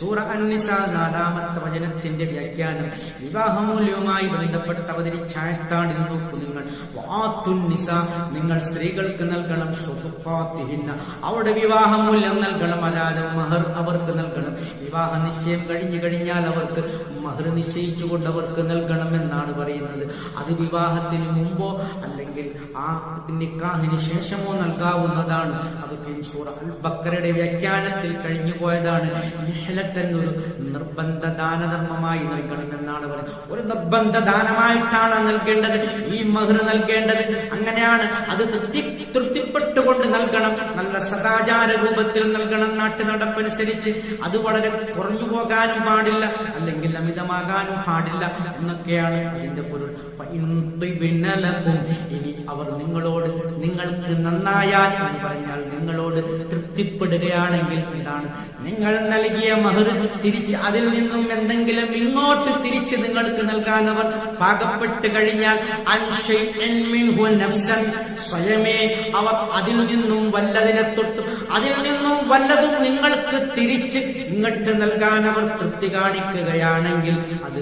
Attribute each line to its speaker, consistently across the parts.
Speaker 1: സൂറ അന്നിസ നാലാമത്തെ വചനത്തിന്റെ വ്യാഖ്യാനം. വിവാഹമൂല്യവുമായി ബന്ധപ്പെട്ട് നോക്കൂ നിങ്ങൾ. വാത്തുന്നിസ നിങ്ങൾ സ്ത്രീകൾക്ക് നൽകണം. സ്വസുഫാത്തിഹിന്ന അവരുടെ വിവാഹമൂല്യം നൽകണം. അതായത് മഹർ അവർക്ക് നൽകണം. വിവാഹ നിശ്ചയം കഴിഞ്ഞു കഴിഞ്ഞാൽ അവർക്ക് മഹർ നിശ്ചയിച്ചുകൊണ്ട് അവർക്ക് നൽകണം എന്നാണ് പറയുന്നത്. അത് വിവാഹത്തിന് മുമ്പോ അല്ലെങ്കിൽ ആ നിക്കാഹിന് ശേഷമോ നൽകാവുന്നതാണ്. അതൊക്കെ സൂറ അൽ ബക്കറയുടെ വ്യാഖ്യാനത്തിൽ കഴിഞ്ഞു പോയതാണ് നിഹലത്തൻ ഒരു നിർബന്ധ ദാനധർമ്മമായി നൽകണം എന്നാണ് പറയുന്നത് ഒരു നിർബന്ധ ദാനമായിട്ടാണ് നൽകേണ്ടത്. ഈ മഹർ നൽകേണ്ടത് അങ്ങനെയാണ്. അത് തൃപ്തി തൃപ്തിപ്പെട്ടുകൊണ്ട് നൽകണം. നല്ല സദാചാര രൂപത്തിൽ നൽകണം നാട്ടു നടപ്പനുസരിച്ച് അത് വളരെ കുറഞ്ഞു പോകാനും പാടില്ല അല്ലെങ്കിൽ അമിതമാകാനും പാടില്ല എന്നൊക്കെയാണ് അതിന്റെ പൊരുൾ. ഇനി അവർ നിങ്ങളോട് നിങ്ങൾക്ക് നന്നായാൽ എന്ന് പറഞ്ഞാൽ നിങ്ങളോട് തൃപ്തിപ്പെടുകയാണെങ്കിൽ എന്താണ്? നിങ്ങൾ നൽകിയ മഹർ തിരിച്ച് അതിൽ നിന്നും എന്തെങ്കിലും ഇങ്ങോട്ട് തിരിച്ച് നിങ്ങൾക്ക് നൽകാൻ അവർ പാകപ്പെട്ട് കഴിഞ്ഞാൽ സ്വയമേ അവർ അതിൽ നിന്നും വല്ലതിനെ തൊട്ട് അതിൽ നിന്നും വല്ലതും നിങ്ങൾക്ക് തിരിച്ച് ഇങ്ങോട്ട് നൽകാൻ അവർ തൃപ്തി കാണിക്കുകയാണെങ്കിൽ അത്.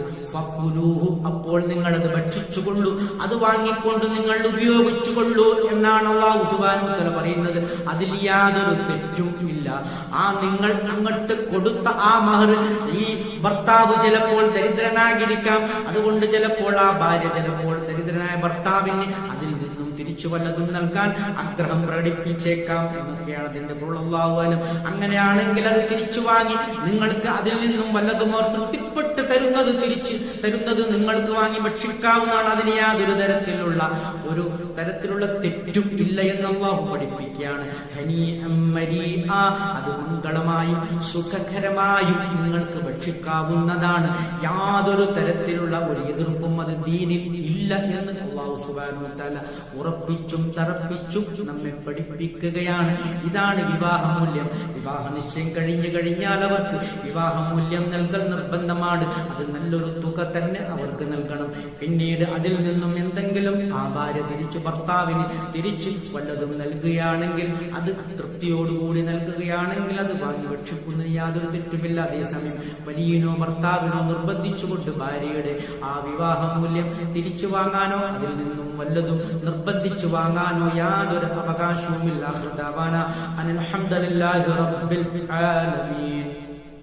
Speaker 1: അപ്പോൾ നിങ്ങൾ അത് ഭക്ഷിച്ചുകൊള്ളൂ അത് വാങ്ങിക്കൊണ്ട് നിങ്ങൾ ഉപയോഗിച്ചുകൊള്ളൂ എന്നാണ് അള്ളാഹു പറയുന്നത് അതിൽ യാതൊരു തെറ്റും ഇല്ല ആ നിങ്ങൾ അങ്ങോട്ട് കൊടുത്ത ആ മഹർ ഈ ഭർത്താവ് ചിലപ്പോൾ ദരിദ്രനാകിരിക്കാം അതുകൊണ്ട് ചിലപ്പോൾ ആ ഭാര്യ ചിലപ്പോൾ ദരിദ്രനായ ഭർത്താവിന് അതിൽ നിന്നും തിരിച്ചു വല്ലതും നൽകാൻ ആഗ്രഹം പ്രകടിപ്പിച്ചേക്കാം എന്നൊക്കെയാണ് അതിന്റെ പുള്ളാഹുവാനും അങ്ങനെയാണെങ്കിൽ അത് തിരിച്ചു വാങ്ങി നിങ്ങൾക്ക് അതിൽ നിന്നും വല്ലതും അവർ തൃപ്തിപ്പെട്ട് തരുന്നത് തിരിച്ച് തരുന്നത് നിങ്ങൾക്ക് വാങ്ങി ഭക്ഷിക്കാവുന്നതാണ്. അതിന് യാതൊരു തരത്തിലുള്ള ഒരു തരത്തിലുള്ള തെറ്റും ഇല്ല എന്ന് അള്ളാഹു പഠിപ്പിക്കുകയാണ്. അത് മംഗളമായും സുഖകരമായും നിങ്ങൾക്ക് ഭക്ഷിക്കാവുന്നതാണ്. യാതൊരു തരത്തിലുള്ള ഒരു എതിർപ്പും അത് ദീനിൽ ഇല്ല എന്ന് അള്ളാഹു സുബാനു തല ഉറപ്പിച്ചും തറപ്പിച്ചും നമ്മെ പഠിപ്പിക്കുകയാണ്. ഇതാണ് വിവാഹമൂല്യം വിവാഹ നിശ്ചയം കഴിഞ്ഞു കഴിഞ്ഞാൽ അവർക്ക് വിവാഹമൂല്യം നൽകൽ നിർബന്ധമാണ്. അത് നല്ലൊരു തുക തന്നെ അവർക്ക് നൽകണം. പിന്നീട് അതിൽ നിന്നും എന്തെങ്കിലും ആ ഭാര്യ തിരിച്ചു ഭർത്താവിന് തിരിച്ചു വല്ലതും നൽകുകയാണെങ്കിൽ അത് തൃപ്തിയോടുകൂടി നൽകുകയാണെങ്കിൽ അത് വാങ്ങി ഭക്ഷിക്കുന്നതിന് യാതൊരു തെറ്റുമില്ല അതേസമയം വലിയനോ ഭർത്താവിനോ നിർബന്ധിച്ചുകൊണ്ട് ഭാര്യയുടെ ആ വിവാഹ മൂല്യം തിരിച്ചു വാങ്ങാനോ അതിൽ നിന്നും വല്ലതും നിർബന്ധിച്ചു വാങ്ങാനോ യാതൊരു അവകാശവുമില്ല. ഹൃദവാന റബ്ബിൽ ആലമീൻ.